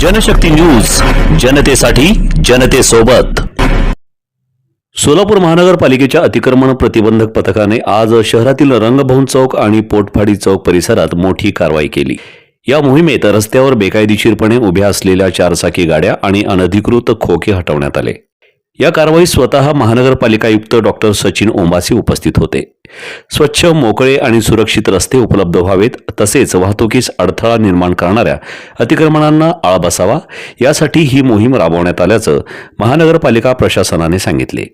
Janshakti news जनतेसाठी जनतेसोबत. सोलापूर महानगरपालिकेच्या अतिक्रमण प्रतिबंधक पथकाने आज शहरातील रंगभवन चौक आणि पोटफाडी चौक परिसरात मोठी कारवाई केली. या मोहिमेत रस्त्यावर बेकायदेशीरपणे उभ्या असलेल्या चारचाकी गाड्या आणि अनधिकृत खोके हटवण्यात आले. या कारवाईत स्वतः महानगरपालिका आयुक्त डॉक्टर सचिन ओंबासी उपस्थित होते. स्वच्छ मोकळे आणि सुरक्षित रस्ते उपलब्ध व्हावेत तसेच वाहतुकीस अडथळा निर्माण करणाऱ्या अतिक्रमणांना आळा बसावा यासाठी ही मोहीम राबवण्यात आल्याचं महानगरपालिका प्रशासनाने सांगितले.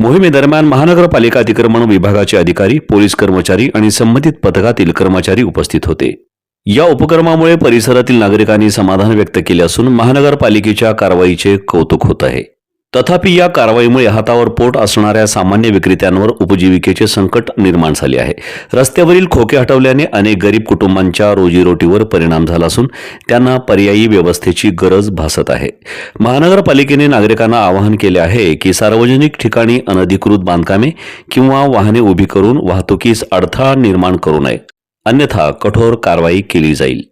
मोहिमेदरम्यान महानगरपालिका अतिक्रमण विभागाचे अधिकारी पोलीस कर्मचारी आणि संबंधित पथकातील कर्मचारी उपस्थित होते. या उपक्रमामुळे परिसरातील नागरिकांनी समाधान व्यक्त केले असून महानगरपालिकेच्या कारवाईचे कौतुक होत आहे. तथापि या कारवाईमुळे हातावर पोट असणाऱ्या सामान्य विक्रेत्यांवर उपजीविकेचे संकट निर्माण झाले आहे. रस्त्यावरील खोके हटवल्याने अनेक गरीब कुटुंबांच्या रोजीरोटीवर परिणाम झाला असून त्यांना पर्यायी व्यवस्थेची गरज भासत आहे. महानगरपालिकेने नागरिकांना आवाहन केले आहे की सार्वजनिक ठिकाणी अनधिकृत बांधकामे किंवा वाहने उभी करून वाहतुकीस अडथळा निर्माण करू नये. अन्यथा कठोर कारवाई केली जाईल.